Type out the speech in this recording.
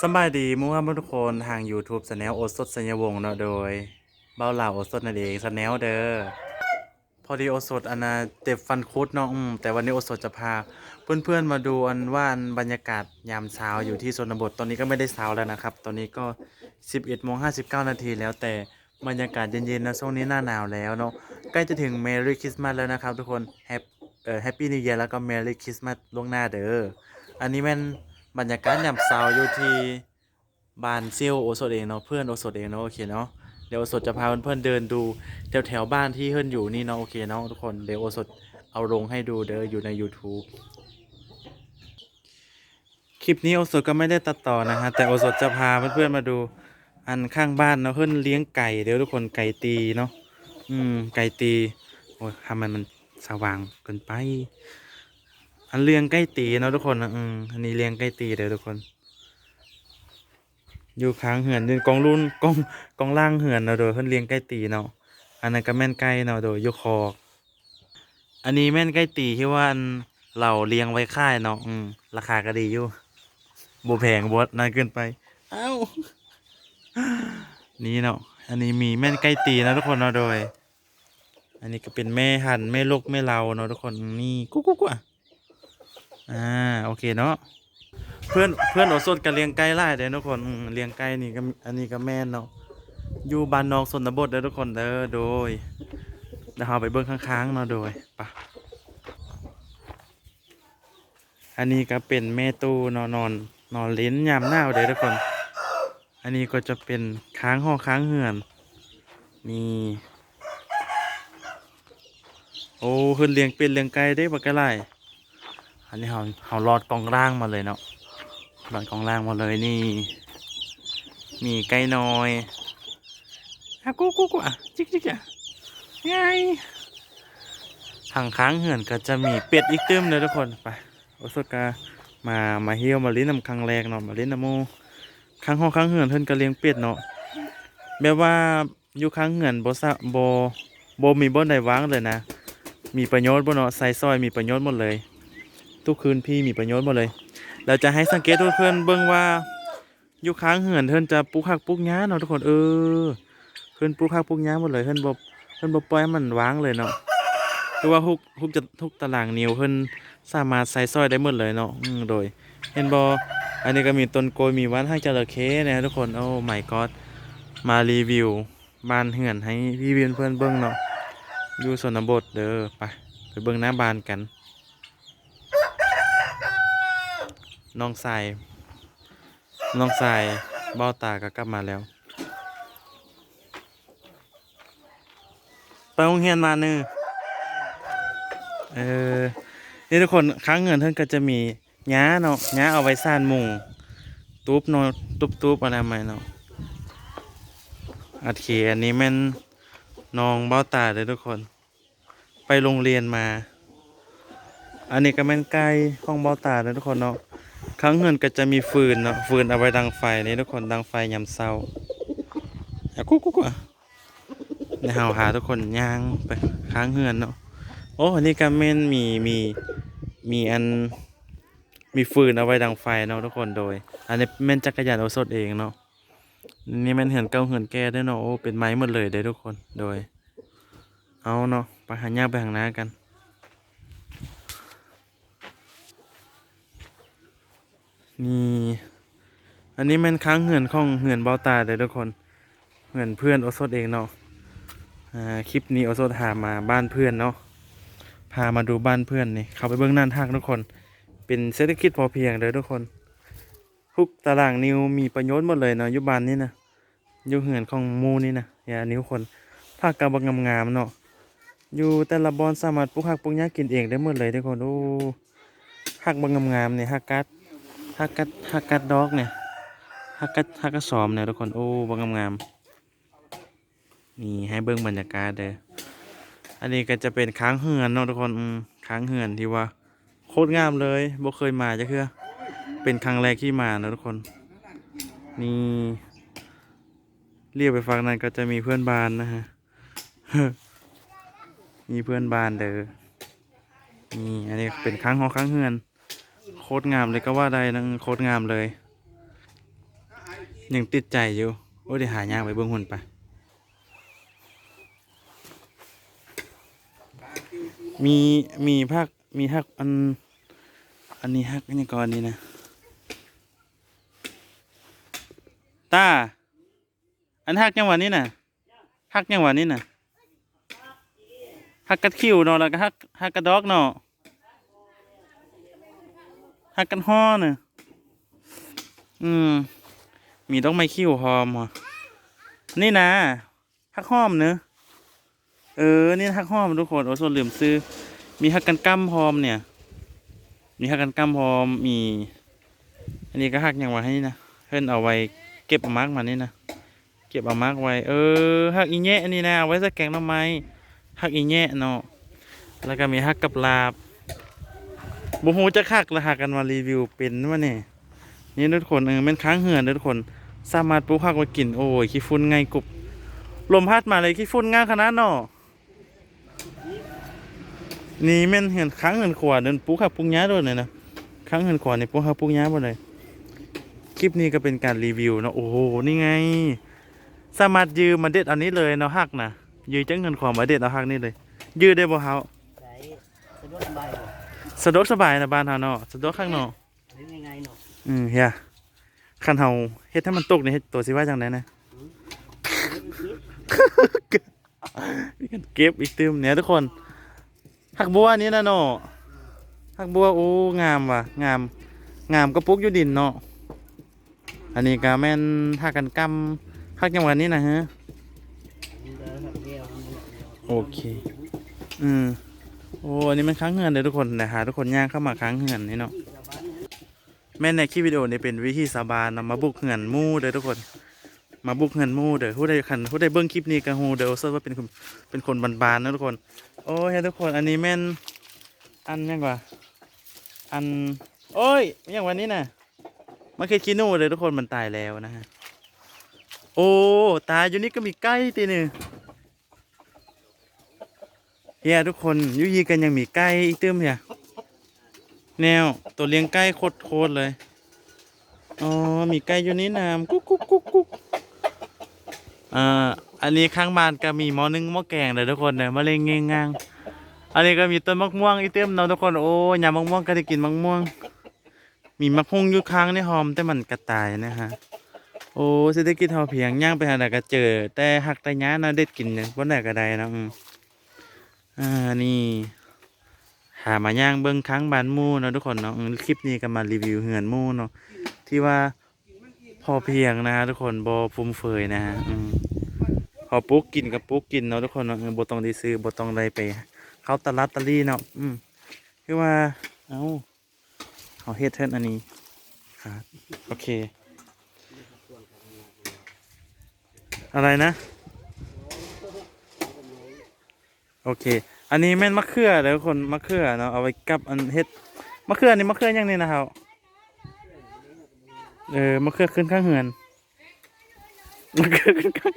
สบายดีมั่วทุกคนทาง YouTube สแนลโอสดสัญญวงศ์เนาะโดยเบ้าเหล่าโอสดนั่นเองสแนลเด้อพอดีโอสดอันนะเต็บฟันคุดเนาะอืมแต่วันนี้โอสดจะพา เพื่อนๆมาดูอันว่าอันบรรยากาศยามเช้าอยู่ที่ชนบทตอนนี้ก็ไม่ได้เช้าแล้วนะครับ ตอนนี้ก็ 11โมง59 นาทีแล้วแต่บรรยากาศเย็นๆนะช่วงนี้หน้าหนาวแล้วเนาะใกล้จะถึง Merry Christmas แล้วนะครับ ทุกคนแฮปเอ่อ Happy New Year แล้วก็ Merry Christmas ล่วงหน้าเด้ออันนี้แม่น บรรยากาศยามเช้าอยู่ที่บ้านซิลโอสดเองเนาะเพื่อนโอสดเองเนาะโอเคเนาะเดี๋ยวโอสดจะพาเพื่อนๆเดินดูแถวแถวๆบ้านที่เพื่อนอยู่นี่เนาะโอเคเนาะทุกคนเดี๋ยวโอสดเอาลงให้ดูเด้ออยู่ใน YouTube คลิปนี้โอสดก็ไม่ได้ตัดต่อนะฮะแต่โอสดจะพาเพื่อนๆมาดูอันข้างบ้านเนาะเพื่อนเลี้ยงไก่เดี๋ยวทุกคนไก่ตีเนาะอืมไก่ตีโอ้ยทำไมมันสว่างเกินไป อันเลี้ยงไก่ตีเนาะทุกคนนะอืมอันนี้เลี้ยงไก่ตีเดี๋ยวทุกคน อยู่ค้างเหือนนี่กองรุ่นกองกองล่างเหือนเนาะโดยเพื่นเลี้ยงไก่ตีเนาะอันนั้นก็แม่นไก่เนาะโดยอยกคอกอันนี้แม่นไก่ตีที่ว่าอันเราเลี้ยงไว้ค่ายเนาะอืมราคาก็ดีอยู่บแพงบ่นานเกินไป เอ้า นี่เนาะ อันนี้มีแม่นไก่ตีนะทุกคนเนาะโดย อันนี้ก็เป็นแม่หันแม่ลูกแม่เราเนาะทุกคน นี่กุ๊กกุ๊กอะ อ่าโอเคเนาะเพื่อนเพื่อนโอสดกันเลี้ยงไก่ไล่เด้อทุกคนอืมเลี้ยงไก่นี่ก็อันนี้ก็แม่นเนาะอยู่บ้านนอกสนบทเด้อทุกคนเด้อโดยเดี๋ยวเราไปเบิ่งข้างๆเนาะโดยไปะอันนี้ก็เป็นแม่ตู้เนาะนอนนอนเลิ้นยามหน้าวเด้อทุกคน อันนี้ก็จะเป็นค้างห้อค้างเหือนนี่ โอ้เพิ่นเลี้ยงเป็ดเลี้ยงไก่ได้บักกะไร อันนี้เฮาเฮารอดกองล่างมาเลยเนาะรอดกองล่างมาเลยนี่ มีไก่น้อยอะกูกูกูอะจิกจิกอะไงทางค้างเหือนก็จะมีเป็ดอีกเติมเลยทุกคนไปโอสกามามาเฮียวมาลิ้นนำครั้งแรกเนาะมาลิ้นนำโมค้างห้องค้างเหือนเพิ่นก็เลี้ยงเป็ดเนาะแบบว่าอยู่ค้างเหือนโบ่ซะบ่บ่มีบ่ได้วางเลยนะ มีประโยชน์บ่เนาะใส่ซอยมีประโยชน์หมดเลย ทุกคืนพี่มีประโยชน์หมดเลย เราจะให้สังเกตทุกเพื่อนเบิ่งว่าอยู่ค้างเหือนเพิ่นจะปลูกผักปลูกหญ้าเนาะทุกคนเออเพิ่นปลูกผักปลูกหญ้าหมดเลยเพิ่นบ่เพิ่นบ่ปล่อยมันวางเลยเนาะคือว่าทุกทุกจะทุกตารางนิ้วเพิ่นสามารถใส่ซอยได้หมดเลยเนาะโดย เห็นบ่อันนี้ก็มีต้นโกยมีวัดให้จระเข้นะทุกคนโอ้ไม่ก็มารีวิวบ้านเหือนให้พี่เวียนเพื่อนเบิ้งเนาะอยู่สนบทเด้อไปไปเบิ้งหน้าบานกัน น้องสาย น้องสายเบ้าตาก็กลับมาแล้ว ไปโรงเรียนมาเนอะเออ นี่ทุกคนค้างเงินเท่านก็จะมีหญ้าเนาะหญ้าเอาไว้ซ่านมุงตูบเนาะตูบตูบอะไรมาเนาะอัดเขียอันนี้แม่นน้องเบ้าตาเลยทุกคน ไปโรงเรียนมา อันนี้ก็แม่นใกล้ห้องเบ้าตาเลยทุกคนเนาะ ค้างเงินก็จะมีฟืนเนาะฟืนเอาไว้ดังไฟนี่ทุกคนดังไฟยามเช้าอะกุ๊กกุ๊กอะในเฮาหาทุกคนย่างไปค้างเงินเนาะโอ้อันนี้ก็แม่นมีมีมีอันมีฟืนเอาไว้ดังไฟเนาะทุกคนโดย อันนี้แม่นจักรยานเอาสดเองเนาะนี่ม่นเหือนเก่าเหือนแก่ด้วยเนาะโอ้เป็นไม้หมดเลยเด้ทุกคนโดย เอาเนาะไปหาย่างไปหางน้ากัน นี่ อันนี้แม่นค้างเหือนของเหือนเบาตาเด้อทุกคนเหือนเพื่อนโอสดเองเนาะอ่าคลิปนี้โอสดหามาบ้านเพื่อนเนาะพามาดูบ้านเพื่อนนี่เขาไปเบื้องหน้าทางทุกคน เป็นเศรษฐกิจพอเพียงเลยทุกคน ทุกตารางนิ้วมีประโยชน์หมดเลยเนาะยุบานนี่นะอยุเหือนของมูนี่นะอย่านิ้วคนภาคกระบังงามๆเนาะอยู่แต่ละบอนสามารถปลูกผักปลูกหญ้ากินเองได้หมดเลยทุกคนโอ้หักบังงามๆเนี่ยหักกัด หักกัดหักกัดดอกเนี่ยหักกัดหักกระสอมเนี่ยทุกคนโอ้บังงามๆนี่ให้เบิ่งบรรยากาศเด้ออันนี้ก็จะเป็นค้างเหือนเนาะทุกคนอืมค้างเหือนที่ว่าโคตรงามเลยบ่เคยมาจะคือเป็นครั้งแรกที่มาเนาะทุกคน นี่เรียกไปฟังนั้นก็จะมีเพื่อนบ้านนะฮะมีเพื่อนบ้านเด้อนี่อันนี้เป็นค้างหอค้างเหือน ตรงามเลยก็ว่าได้นะโคตรงามเลย ยังติดใจอยู่ โอ้ยเดี๋ยวหายากไปเบิ่งหุ่นไป มีมีภาคมีฮักอัน อันนี้ฮักอันนี้ก่อนนี้นะตาอันฮักยังวะนี้น่ะฮักยังวะนี้น่ะฮักกัดคิวเนาะแล้วก็ฮักฮักกระดอกเนา ฮักกันฮ้อเนาะอืม มีดอกไม้คิ้วหอมเหรอนี่นะฮักหอมเนอะเออ นี่ฮักหอมทุกคนโอ้ส่วนลืมซื้อ มีฮักกันกั้มพร้อมเนี่ย มีฮักกันกั้มพร้อม มี อันนี้ก็ฮักอย่างว่าให้นะเพิ่นเอาไว้เก็บเอามากมานี่นะ เก็บเอามากไว้ เออฮักอีแง่อันนี้นะเอาไว้ใส่แกงหน้ำไม้ฮักอีแง่เนาะ แล้วก็มีฮักกับลาบ บูฮูจะคักล้วหักกันมารีวิวเป็นวะเนี่ยนี่ทุกคนเออแม่นค้างเหือนทุกคนสามารถปลูกผักไว้กินโอ้ยขี้ฝุ่นไงกรุบลมพัดมาเลยขี้ฝุ่นง่ายขนาดเนาะนี่แม่นเหือนค้างเหือนขวาเดินปลูกผักปลูกหญ้าด้วยเลยนะค้างเหือนขวานี่ปลูกผักปลูกหญ้าหมดเลย คลิปนี้ก็เป็นการรีวิวเนาะโอ้โหนี่ไง สามารถยืมมาเด็ดอันนี้เลยเนาะหักนะยืมจังเงินขวามาเด็ดเอาหักนี่เลย ยืดได้บ่เฮาใช้ สะดวกสบายบ่สะดวกสบายนะบ้านเฮาเนาะสะดวกข้างนอกหรือยังไงเนาะอืมเฮียคันเฮาเฮ็ดให้มันตกนี่เฮ็ดตัวสิว่าจังไดนะมีกันเก็บอีกตืมเนี่ยทุกคนหักบัวนี่นะเนาะหักบัวโอ้งามว่ะงาม งามก็ปลูกอยู่ดินเนาะอันนี้ก็แม่นหักกันกำหักยังวันนี้นะฮะมันจะแบบเดียวมันจะเดียวโอเค อืม โอ้อันนี้มันค้างเงินเลยทุกคนนะฮะทุกคนย่างเข้ามาค้างเงินนี่เนาะแม่ในคลิปวิดีโอนี้เป็นวิธีสาบานนำมาบุกเงินมู่เด้อทุกคน มาบุกเงินมู่เด้อผู้ใดคันผู้ใดเบิ่งคลิปนี้ก็ฮู้เด้อว่าว่าเป็นคนเป็นคนบานๆนะทุกคน โอ้ยทุกคนอันนี้แม่นอันยังกว่าอันโอ้ยอย่างวันนี้น่ะมันคือคินูเลยทุกคนมันตายแล้วนะฮะโอ้ตายอยู่นี่ก็มีไก่ตีหนึ่ง เฮียทุกคนยุยีกันยังมีไก่อีกเติมเฮียแนวตัวเลี้ยงไก่โคตรโคตรเลยอ๋อมีไก่อยู่นี่นะกุ๊กกุ๊กกุ๊กกุ๊กอ่าอันนี้ข้างบ้านก็มีหม้อนึ่งหม้อแกงเลยทุกคนเนี่ยมะเร็งเงงงางอันนี้ก็มีต้นมะม่วงอีเต็มเนาทุกคนโอ้ยามะม่วงก็ได้กินมะม่วง มีมะพร้งอยู่ค้างในหอมแต่มันกระต่ายนะฮะโอ้เศรษฐกิจพอเพียงย่างไปหาไหนก็เจอ แต่หักแต่ย้านะเด็ดกินเนี่ยบนไหนก็ได้นะอืม อ่านี่หามาย่างเบิ้งค้างบานมู่เนาะทุกคนเนาะคลิปนี้ก็มารีวิวเหือนมู่เนาะที่ว่าพอเพียงนะฮะทุกคนบอฟุ่มเฟยนะฮะพอปุ๊กกินกับปุ๊กกินเนาะทุกคนเนาะเออบตองด้ซื้อบต้องไดไปเขาตะลัดตะลี่เนาะอืมคือว่าเอาเอาเฮ็ดเทินอันนี้ครับโอเค อะไรนะ โอเค อันนี้แม่นมะเขือเดี๋ยวคนมะเขือเนาะเอาไว้กับอันเฮ็ดมะเขือนี่มะเขือยังนี่นะครับเออมะเขือขึ้นข้างเหือนมะเขือขึ้นข้าง